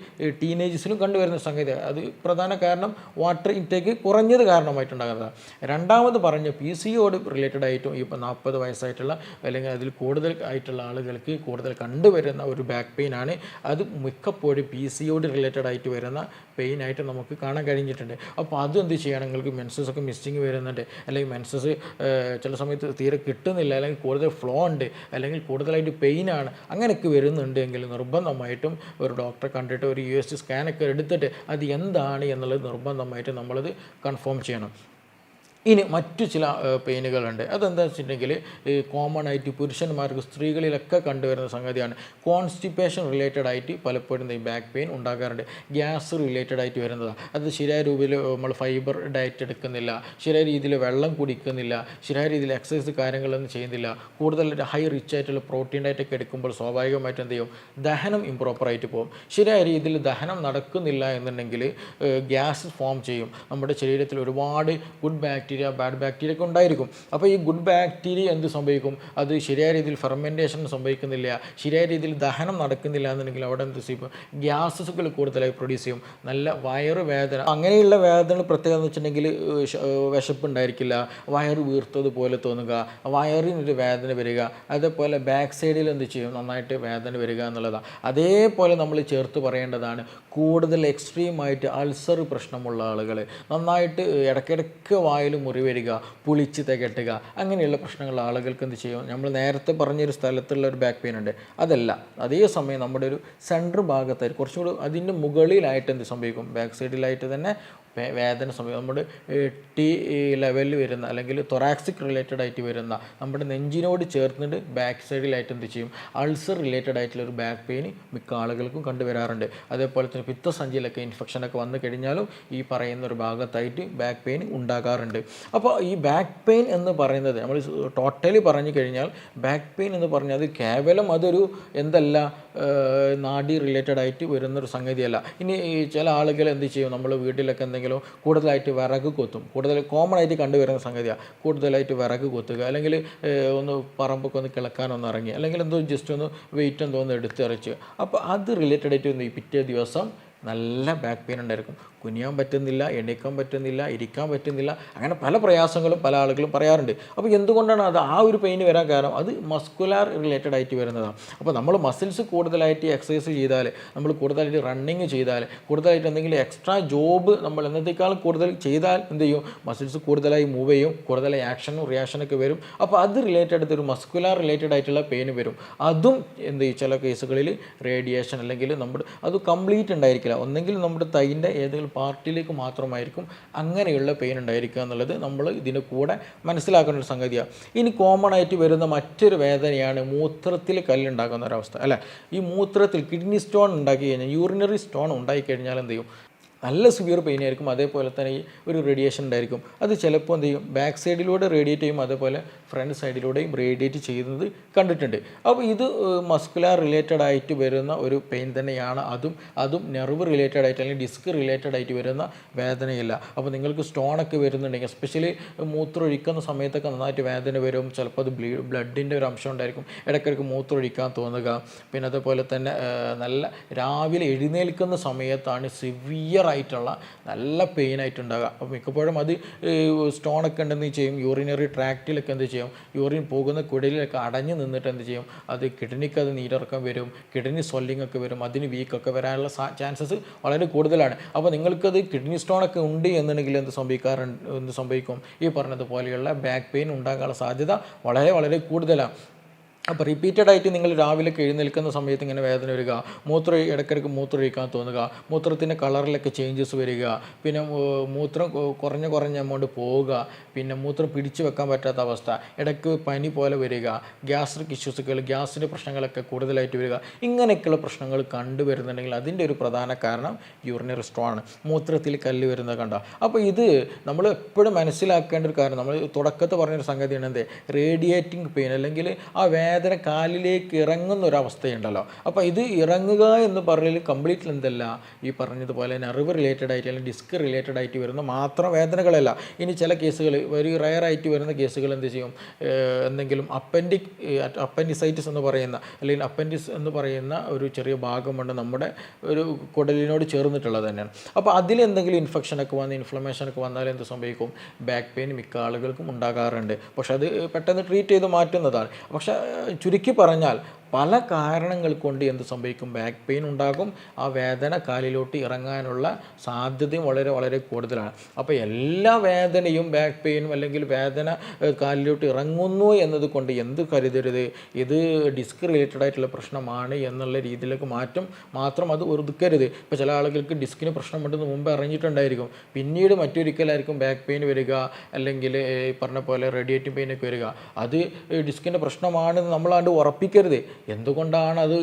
ടീനേജസിലും കണ്ടുവരുന്ന സംഗതി. അത് പ്രധാന കാരണം വാട്ടർ ഇൻടേക്ക് കുറഞ്ഞത് കാരണമായിട്ടുണ്ടാകുന്നതാണ്. രണ്ടാമത് പറഞ്ഞ പി സി ഓട് റിലേറ്റഡ് ആയിട്ടും ഇപ്പോൾ നാൽപ്പത് വയസ്സായിട്ടുള്ള അല്ലെങ്കിൽ അതിൽ കൂടുതൽ ആയിട്ടുള്ള ആളുകൾക്ക് കൂടുതൽ കണ്ടുവരുന്ന ഒരു ബാക്ക് പെയിൻ ആണ്. അത് മിക്കപ്പോഴും പി സി ഓട് റിലേറ്റഡ് ആയിട്ട് വരുന്ന പെയിൻ ആയിട്ട് നമുക്ക് കാണാൻ കഴിഞ്ഞിട്ടുണ്ട്. അപ്പോൾ അത് എന്ത് ചെയ്യണം? നിങ്ങൾക്ക് മെൻസസ് ഒക്കെ മിസ്സിങ് വരുന്നുണ്ട്. അല്ലെങ്കിൽ മെൻസസ് ചില സമയത്ത് തീരെ കിട്ടുന്നില്ല. അല്ലെങ്കിൽ കൂടുതൽ ഫ്ലോ ഉണ്ട്. അല്ലെങ്കിൽ കൂടുതലായിട്ട് പെയിനാണ് അങ്ങനെയൊക്കെ വരുന്നുണ്ട് എങ്കിൽ നിർബന്ധമായിട്ടും ഒരു ഡോക്ടറെ കണ്ടിട്ട് ഒരു യു എസ് സ്കാനൊക്കെ എടുത്തിട്ട് അത് എന്താണ് എന്നുള്ളത് നിർബന്ധമായിട്ട് നമ്മളത് കൺഫേം ചെയ്യണം. ഇനി മറ്റു ചില പെയിനുകളുണ്ട് അതെന്താ വെച്ചിട്ടുണ്ടെങ്കിൽ ഈ കോമൺ ആയിട്ട് പുരുഷന്മാർക്ക് സ്ത്രീകളിലൊക്കെ കണ്ടുവരുന്ന സംഗതിയാണ്. കോൺസ്റ്റിപ്പേഷൻ റിലേറ്റഡ് ആയിട്ട് പലപ്പോഴും ഈ ബാക്ക് പെയിൻ ഉണ്ടാകാറുണ്ട്. ഗ്യാസ് റിലേറ്റഡ് ആയിട്ട് വരുന്നതാണ് അത് ശരിയായ രൂപയിൽ നമ്മൾ ഫൈബർ ഡയറ്റ് എടുക്കുന്നില്ല. ശരിയായ രീതിയിൽ വെള്ളം കുടിക്കുന്നില്ല. ശരിയായ രീതിയിൽ എക്സസൈസ് കാര്യങ്ങളൊന്നും ചെയ്യുന്നില്ല. കൂടുതൽ ഹൈ റിച്ച് ആയിട്ടുള്ള പ്രോട്ടീൻ ഡയറ്റ് ഒക്കെ എടുക്കുമ്പോൾ സ്വാഭാവികമായിട്ട് എന്ത് ചെയ്യും? ദഹനം ഇംപ്രോപ്പറായിട്ട് പോകും. ശരിയായ രീതിയിൽ ദഹനം നടക്കുന്നില്ല എന്നുണ്ടെങ്കിൽ ഗ്യാസ് ഫോം ചെയ്യും. നമ്മുടെ ശരീരത്തിൽ ഒരുപാട് good bacteria bacteria bad bacteria ഒക്കെ ഉണ്ടായിരിക്കും. അപ്പോൾ ഈ ഗുഡ് ബാക്ടീരിയ എന്ത് സംഭവിക്കും? അത് ശരിയായ രീതിയിൽ ഫെർമെന്റേഷൻ സംഭവിക്കുന്നില്ല. ശരിയായ രീതിയിൽ ദഹനം നടക്കുന്നില്ല എന്നുണ്ടെങ്കിൽ അവിടെ എന്ത് ചെയ്യും? ഗ്യാസസുകൾ കൂടുതലായി പ്രൊഡ്യൂസ് ചെയ്യും. നല്ല വയറ് വേദന. അങ്ങനെയുള്ള വേദന പ്രത്യേകത എന്ന് വെച്ചിട്ടുണ്ടെങ്കിൽ ഏഹ് ശ- ഏഹ് വിശപ്പ് ഉണ്ടായിരിക്കില്ല. വയറ് വീർത്തതുപോലെ തോന്നുക. വയറിനൊരു വേദന വരിക. അതേപോലെ ബാക്ക് സൈഡിൽ എന്ത് ചെയ്യും? നന്നായിട്ട് വേദന വരിക എന്നുള്ളതാണ് അതേപോലെ നമ്മൾ ചേർത്ത് പറയേണ്ടതാണ് കൂടുതൽ എക്സ്ട്രീമായിട്ട് അൾസർ പ്രശ്നമുള്ള ആളുകൾ നന്നായിട്ട് ഇടയ്ക്കിടയ്ക്ക് വായിൽ മുറി വരിക പുളിച്ച് തികട്ടുക അങ്ങനെയുള്ള പ്രശ്നങ്ങൾ ആളുകൾക്ക് എന്ത് ചെയ്യും? നമ്മൾ നേരത്തെ പറഞ്ഞൊരു സ്ഥലത്തുള്ള ഒരു ബാക്ക് പെയിൻ ഉണ്ട്. അതല്ല അതേ അതേസമയം നമ്മുടെ ഒരു സെന്റർ ഭാഗത്തായിട്ട് കുറച്ചും കൂടി അതിന്റെ മുകളിലായിട്ട് എന്ത് സംഭവിക്കും? ബാക്ക് സൈഡിലായിട്ട് തന്നെ വേദന സമയം നമ്മുടെ ടി ലെവലിൽ വരുന്ന അല്ലെങ്കിൽ തൊറാക്സിക് റിലേറ്റഡ് ആയിട്ട് വരുന്ന നമ്മുടെ നെഞ്ചിനോട് ചേർന്നിട്ട് ബാക്ക് സൈഡിലായിട്ട് എന്ത് ചെയ്യും? അൾസർ റിലേറ്റഡ് ആയിട്ടുള്ള ഒരു ബാക്ക് പെയിൻ മിക്ക ആളുകൾക്കും കണ്ടുവരാറുണ്ട് അതേപോലെ തന്നെ പിത്തസഞ്ചിയിലൊക്കെ ഇൻഫെക്ഷനൊക്കെ വന്നു കഴിഞ്ഞാലും ഈ പറയുന്ന ഒരു ഭാഗത്തായിട്ട് ബാക്ക് പെയിൻ ഉണ്ടാകാറുണ്ട്. അപ്പോൾ ഈ ബാക്ക് പെയിൻ എന്ന് പറയുന്നത് നമ്മൾ ടോട്ടലി പറഞ്ഞു കഴിഞ്ഞാൽ ബാക്ക് പെയിൻ എന്ന് പറഞ്ഞാൽ അത് കേവലം അതൊരു എന്തല്ല നാഡി റിലേറ്റഡ് ആയിട്ട് വരുന്നൊരു സംഗതിയല്ല. ഇനി ചില ആളുകൾ എന്ത് ചെയ്യും? നമ്മൾ വീട്ടിലൊക്കെ എന്തെങ്കിലും കൂടുതലായിട്ട് വിറക് കൊത്തും. കൂടുതൽ കോമൺ ആയിട്ട് കണ്ടുവരുന്ന സംഗതിയാണ് കൂടുതലായിട്ട് വിറക് കൊത്തുക. അല്ലെങ്കിൽ ഒന്ന് പറമ്പൊക്കെ ഒന്ന് കിളക്കാനൊന്ന് ഇറങ്ങി. അല്ലെങ്കിൽ എന്തോ ജസ്റ്റ് ഒന്ന് വെയിറ്റ് എന്തോ ഒന്ന് എടുത്തിറച്ച് അപ്പോൾ അത് റിലേറ്റഡ് ആയിട്ട് ഈ പിറ്റേ ദിവസം നല്ല ബാക്ക് പെയിൻ ഉണ്ടായിരിക്കും. കുനിയാൻ പറ്റുന്നില്ല എണീക്കാൻ പറ്റുന്നില്ല ഇരിക്കാൻ പറ്റുന്നില്ല അങ്ങനെ പല പ്രയാസങ്ങളും പല ആളുകളും പറയാറുണ്ട്. അപ്പോൾ എന്തുകൊണ്ടാണ് അത് ആ ഒരു പെയിൻ വരാൻ കാരണം? അത് മസ്കുലാർ റിലേറ്റഡ് ആയിട്ട് വരുന്നതാണ്. അപ്പോൾ നമ്മൾ മസിൽസ് കൂടുതലായിട്ട് എക്സസൈസ് ചെയ്താൽ നമ്മൾ കൂടുതലായിട്ട് റണ്ണിങ് ചെയ്താൽ കൂടുതലായിട്ട് എന്തെങ്കിലും എക്സ്ട്രാ ജോബ് നമ്മൾ എന്നത്തേക്കാളും കൂടുതൽ ചെയ്താൽ എന്ത് ചെയ്യും? മസിൽസ് കൂടുതലായി മൂവ് ചെയ്യും കൂടുതലായി ആക്ഷനും റിയാക്ഷനൊക്കെ വരും. അപ്പോൾ അത് റിലേറ്റഡ് ഒരു മസ്കുലാർ റിലേറ്റഡ് ആയിട്ടുള്ള പെയിൻ വരും. അതും എന്ത് ചെയ്യും? ചില കേസുകളിൽ റേഡിയേഷൻ അല്ലെങ്കിൽ നമ്മുടെ അത് കംപ്ലീറ്റ് ഉണ്ടായിരിക്കില്ല. ഒന്നെങ്കിൽ നമ്മുടെ തൈന്റെ ഏതെങ്കിലും പാർട്ടിലേക്ക് മാത്രമായിരിക്കും അങ്ങനെയുള്ള പെയിൻ ഉണ്ടായിരിക്കുക എന്നുള്ളത് നമ്മൾ ഇതിന്റെ കൂടെ മനസ്സിലാക്കേണ്ട ഒരു സംഗതിയാണ് ഇനി കോമൺ ആയിട്ട് വരുന്ന മറ്റൊരു വേദനയാണ് മൂത്രത്തിൽ കല്ലുണ്ടാക്കുന്ന ഒരവസ്ഥ അല്ലേ? ഈ മൂത്രത്തിൽ കിഡ്നി സ്റ്റോൺ ഉണ്ടാക്കി കഴിഞ്ഞാൽ യൂറിനറി സ്റ്റോൺ ഉണ്ടായി കഴിഞ്ഞാൽ എന്ത് ചെയ്യും? നല്ല സിവിയർ പെയിൻ ആയിരിക്കും. അതേപോലെ തന്നെ ഈ ഒരു റേഡിയേഷൻ ഉണ്ടായിരിക്കും. അത് ചിലപ്പോൾ എന്ത് ചെയ്യും? ബാക്ക് സൈഡിലൂടെ റേഡിയേറ്റ് ചെയ്യും. അതേപോലെ ഫ്രണ്ട് സൈഡിലൂടെയും റേഡിയേറ്റ് ചെയ്യുന്നത് കണ്ടിട്ടുണ്ട്. അപ്പോൾ ഇത് മസ്കുലാർ റിലേറ്റഡ് ആയിട്ട് വരുന്ന ഒരു പെയിൻ തന്നെയാണ്. അതും അതും നെർവ് റിലേറ്റഡ് ആയിട്ട് അല്ലെങ്കിൽ ഡിസ്ക് റിലേറ്റഡ് ആയിട്ട് വരുന്ന വേദനയില്ല. അപ്പോൾ നിങ്ങൾക്ക് സ്റ്റോണൊക്കെ വരുന്നുണ്ടെങ്കിൽ എസ്പെഷ്യലി മൂത്രം ഒഴിക്കുന്ന സമയത്തൊക്കെ നന്നായിട്ട് വേദന വരും. ചിലപ്പോൾ അത് ബ്ലീ ബ്ലഡിന്റെ ഒരു അംശം ഉണ്ടായിരിക്കും. ഇടയ്ക്കിടയ്ക്ക് മൂത്രം ഒഴിക്കാൻ തോന്നുക. പിന്നെ അതേപോലെ തന്നെ നല്ല രാവിലെ എഴുന്നേൽക്കുന്ന സമയത്താണ് സിവിയർ ആയിട്ടുള്ള നല്ല പെയിൻ ആയിട്ടുണ്ടാകുക അപ്പോൾ മിക്കപ്പോഴും അത് സ്റ്റോണൊക്കെ ഉണ്ടെന്ന് ചെയ്യും യൂറിനറി ട്രാക്റ്റിലൊക്കെ എന്ത് ചെയ്യും? യൂറിൻ പോകുന്ന കുടലിലൊക്കെ അടഞ്ഞു നിന്നിട്ട് എന്ത് ചെയ്യും? അത് കിഡ്നിക്ക് അത് നീരിറക്കം വരും കിഡ്നി സ്വെല്ലിംഗ് ഒക്കെ വരും അതിന് വീക്കൊക്കെ വരാനുള്ള ചാൻസസ് വളരെ കൂടുതലാണ്. അപ്പോൾ നിങ്ങൾക്കത് കിഡ്നി സ്റ്റോണൊക്കെ ഉണ്ട് എന്നുണ്ടെങ്കിൽ എന്ത് സംഭവിക്കാറുണ്ട് എന്ത് സംഭവിക്കും? ഈ പറഞ്ഞതുപോലെയുള്ള ബാക്ക് പെയിൻ ഉണ്ടാകാനുള്ള സാധ്യത വളരെ വളരെ കൂടുതലാണ്. അപ്പോൾ റിപ്പീറ്റഡ് ആയിട്ട് നിങ്ങൾ രാവിലെ എഴുന്നേൽക്കുന്ന സമയത്ത് ഇങ്ങനെ വേദന വരിക മൂത്ര ഇടയ്ക്കിടയ്ക്ക് മൂത്രമൊഴിക്കാൻ തോന്നുക മൂത്രത്തിന്റെ കളറിലൊക്കെ ചേഞ്ചസ് വരിക പിന്നെ മൂത്രം കുറഞ്ഞ കുറഞ്ഞ എമൗണ്ട് പോവുക പിന്നെ മൂത്രം പിടിച്ചു വെക്കാൻ പറ്റാത്ത അവസ്ഥ ഇടയ്ക്ക് പനി പോലെ വരിക ഗ്യാസ്ട്രിക് ഇഷ്യൂസുകൾ ഗ്യാസിന്റെ പ്രശ്നങ്ങളൊക്കെ കൂടുതലായിട്ട് വരിക ഇങ്ങനെയൊക്കെയുള്ള പ്രശ്നങ്ങൾ കണ്ടുവരുന്നുണ്ടെങ്കിൽ അതിന്റെ ഒരു പ്രധാന കാരണം യൂറിനറി സ്ട്രോ ആണ്. മൂത്രത്തിൽ കല്ല് വരുന്നത് കണ്ടോ. അപ്പോൾ ഇത് നമ്മൾ എപ്പോഴും മനസ്സിലാക്കേണ്ട ഒരു കാരണം നമ്മൾ തുടക്കത്തിൽ പറഞ്ഞൊരു സംഗതിയാണ് എന്തേ? റേഡിയേറ്റിംഗ് പെയിൻ അല്ലെങ്കിൽ ആ വേദന കാലിലേക്ക് ഇറങ്ങുന്ന ഒരു അവസ്ഥയുണ്ടല്ലോ അപ്പോൾ ഇത് ഇറങ്ങുക എന്ന് പറയുന്നത് കംപ്ലീറ്റ്ലി എന്തല്ല? ഈ പറഞ്ഞതുപോലെ നെർവ് റിലേറ്റഡ് ആയിട്ട് അല്ലെങ്കിൽ ഡിസ്ക് റിലേറ്റഡ് ആയിട്ട് വരുന്ന മാത്രം വേദനകളല്ല. ഇനി ചില കേസുകൾ വെരി റയർ ആയിട്ട് വരുന്ന കേസുകൾ എന്ത് ചെയ്യും? എന്തെങ്കിലും അപ്പൻഡിക് അപ്പൻഡിസൈറ്റിസ് എന്ന് പറയുന്ന അല്ലെങ്കിൽ അപ്പൻഡിസ് എന്ന് പറയുന്ന ഒരു ചെറിയ ഭാഗമുണ്ട് നമ്മുടെ ഒരു കുടലിനോട് ചേർന്നിട്ടുള്ളത് തന്നെയാണ്. അപ്പോൾ അതിലെന്തെങ്കിലും ഇൻഫെക്ഷനൊക്കെ വന്ന് ഇൻഫ്ലമേഷനൊക്കെ വന്നാൽ എന്ത് സംഭവിക്കും? ബാക്ക് പെയിൻ മിക്ക ആളുകൾക്കും ഉണ്ടാകാറുണ്ട്. പക്ഷെ അത് പെട്ടെന്ന് ട്രീറ്റ് ചെയ്ത് മാറ്റുന്നതാണ്. പക്ഷെ ചുരുക്കി പറഞ്ഞാൽ പല കാരണങ്ങൾ കൊണ്ട് എന്ത് സംഭവിക്കും? ബാക്ക് പെയിൻ ഉണ്ടാകും. ആ വേദന കാലിലോട്ട് ഇറങ്ങാനുള്ള സാധ്യതയും വളരെ വളരെ കൂടുതലാണ്. അപ്പോൾ എല്ലാ വേദനയും ബാക്ക് പെയിനും അല്ലെങ്കിൽ വേദന കാലിലോട്ട് ഇറങ്ങുന്നു എന്നത് കൊണ്ട് എന്ത് കരുതരുത്? ഇത് ഡിസ്ക് റിലേറ്റഡ് ആയിട്ടുള്ള പ്രശ്നമാണ് എന്നുള്ള രീതിയിലേക്ക് മാറ്റം. മാത്രം അത് ഒതുക്കരുത് ഇപ്പോൾ ചില ആളുകൾക്ക് ഡിസ്കിന് പ്രശ്നമുണ്ടെന്ന് മുമ്പ് അറിഞ്ഞിട്ടുണ്ടായിരിക്കും. പിന്നീട് മറ്റൊരിക്കലായിരിക്കും ബാക്ക് പെയിൻ വരിക. അല്ലെങ്കിൽ ഈ പറഞ്ഞ പോലെ റേഡിയേറ്റിംഗ് പെയിനൊക്കെ വരിക. അത് ഡിസ്കിന്റെ പ്രശ്നമാണെന്ന് നമ്മളാണ്ട് ഉറപ്പിക്കരുത്. എന്തുകൊണ്ടാണ് അത്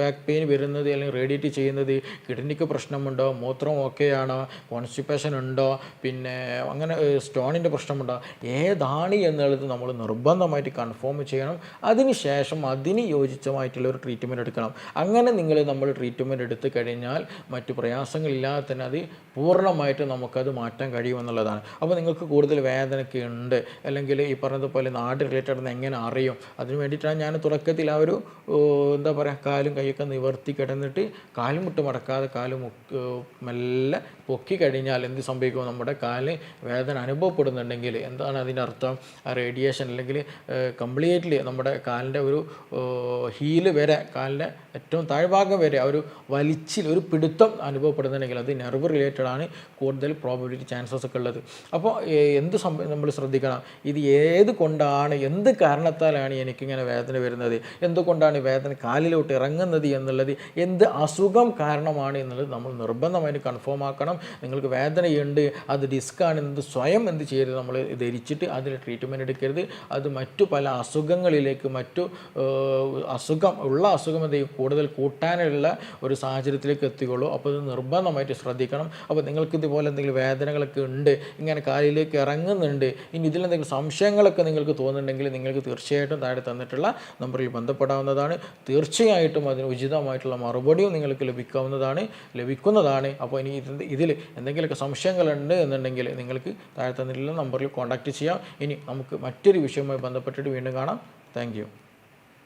ബാക്ക് പെയിൻ വരുന്നത് അല്ലെങ്കിൽ റേഡിയേറ്റ് ചെയ്യുന്നത്? കിഡ്നിക്ക് പ്രശ്നമുണ്ടോ? മൂത്രം ഓക്കെയാണോ കോൺസ്റ്റിപ്പേഷൻ ഉണ്ടോ? പിന്നെ അങ്ങനെ സ്റ്റോണിന്റെ പ്രശ്നമുണ്ടോ? ഏതാണ് എന്നുള്ളത് നമ്മൾ നിർബന്ധമായിട്ട് കൺഫേം ചെയ്യണം. അതിനുശേഷം അതിന് യോജിച്ചമായിട്ടുള്ള ഒരു ട്രീറ്റ്മെന്റ് എടുക്കണം. അങ്ങനെ നിങ്ങൾ നമ്മൾ ട്രീറ്റ്മെന്റ് എടുത്തു കഴിഞ്ഞാൽ മറ്റു പ്രയാസങ്ങളില്ലാതെ തന്നെ അത് പൂർണമായിട്ട് നമുക്കത് മാറ്റാൻ കഴിയുമെന്നുള്ളതാണ്. അപ്പോൾ നിങ്ങൾക്ക് കൂടുതൽ വേദനയൊക്കെ ഉണ്ട്. അല്ലെങ്കിൽ ഈ പറഞ്ഞതുപോലെ നാട് റിലേറ്റഡ് എങ്ങനെ അറിയും? അതിന് വേണ്ടിയിട്ടാണ് ഞാൻ തുടക്കത്തിൽ ആ ഒരു എന്താ പറയുക കാലും കൈയൊക്കെ നിവർത്തി കിടന്നിട്ട് കാലും മുട്ട് മടക്കാതെ കാൽ മെല്ലെ പൊക്കി കഴിഞ്ഞാൽ എന്ത് സംഭവിക്കും? നമ്മുടെ കാൽ വേദന അനുഭവപ്പെടുന്നുണ്ടെങ്കിൽ എന്താണ് അതിന്റെ അർത്ഥം? റേഡിയേഷൻ അല്ലെങ്കിൽ കംപ്ലീറ്റ്ലി നമ്മുടെ കാലിന്റെ ഒരു ഹീൽ വരെ കാലിന്റെ ഏറ്റവും താഴ്ഭാഗം വരെ ആ ഒരു വലിച്ചിൽ ഒരു പിടുത്തം അനുഭവപ്പെടുന്നുണ്ടെങ്കിൽ അത് നെർവ് റിലേറ്റഡ് ആണ്. കൂടുതൽ പ്രോബിലിറ്റി ചാൻസസ് ഒക്കെ ഉള്ളത്. അപ്പോൾ എന്ത് സംഭവം നമ്മൾ ശ്രദ്ധിക്കണം? ഇത് ഏത് കൊണ്ടാണ് എന്ത് കാരണത്താലാണ് എനിക്കിങ്ങനെ വേദന വരുന്നത്? എന്തുകൊണ്ടാണ് വേദന കാലിലോട്ട് ഇറങ്ങുന്നത് എന്നുള്ളത്? എന്ത് അസുഖം കാരണമാണ് എന്നുള്ളത് നമ്മൾ നിർബന്ധമായിട്ട് കൺഫേം ആക്കണം. നിങ്ങൾക്ക് വേദനയുണ്ട് അത് ഡിസ്ക്കാണ് എന്നത് സ്വയം എന്ത് ചെയ്യരുത്. നമ്മൾ ധരിച്ചിട്ട് അതിന് ട്രീറ്റ്മെന്റ് എടുക്കരുത്. അത് മറ്റു പല അസുഖങ്ങളിലേക്ക് മറ്റു അസുഖം ഉള്ള അസുഖം എന്ത് കൂടുതൽ കൂട്ടാനുള്ള ഒരു സാഹചര്യത്തിലേക്ക് എത്തിക്കുള്ളൂ. അപ്പോൾ ഇത് നിർബന്ധമായിട്ട് ശ്രദ്ധിക്കണം. അപ്പോൾ നിങ്ങൾക്ക് ഇതുപോലെ എന്തെങ്കിലും വേദനകളൊക്കെ ഉണ്ട് ഇങ്ങനെ കാലിലേക്ക് ഇറങ്ങുന്നുണ്ട് ഇനി ഇതിലെന്തെങ്കിലും സംശയങ്ങളൊക്കെ നിങ്ങൾക്ക് തോന്നുന്നുണ്ടെങ്കിൽ നിങ്ങൾക്ക് തീർച്ചയായിട്ടും താഴെ തന്നിട്ടുള്ള നമ്പറിൽ ബന്ധപ്പെടാവുന്നതാണ്. തീർച്ചയായിട്ടും അതിന് ഉചിതമായിട്ടുള്ള മറുപടിയും നിങ്ങൾക്ക് ലഭിക്കാവുന്നതാണ് ലഭിക്കുന്നതാണ്. അപ്പോൾ ഇനി ഇതിന്റെ എന്തെങ്കിലുമൊക്കെ സംശയങ്ങളുണ്ട് എന്നുണ്ടെങ്കിൽ നിങ്ങൾക്ക് താഴെ തന്നിട്ടുള്ള നമ്പറിൽ കോൺടാക്റ്റ് ചെയ്യാം. ഇനി നമുക്ക് മറ്റൊരു വിഷയവുമായി ബന്ധപ്പെട്ടിട്ട് വീണ്ടും കാണാം. താങ്ക്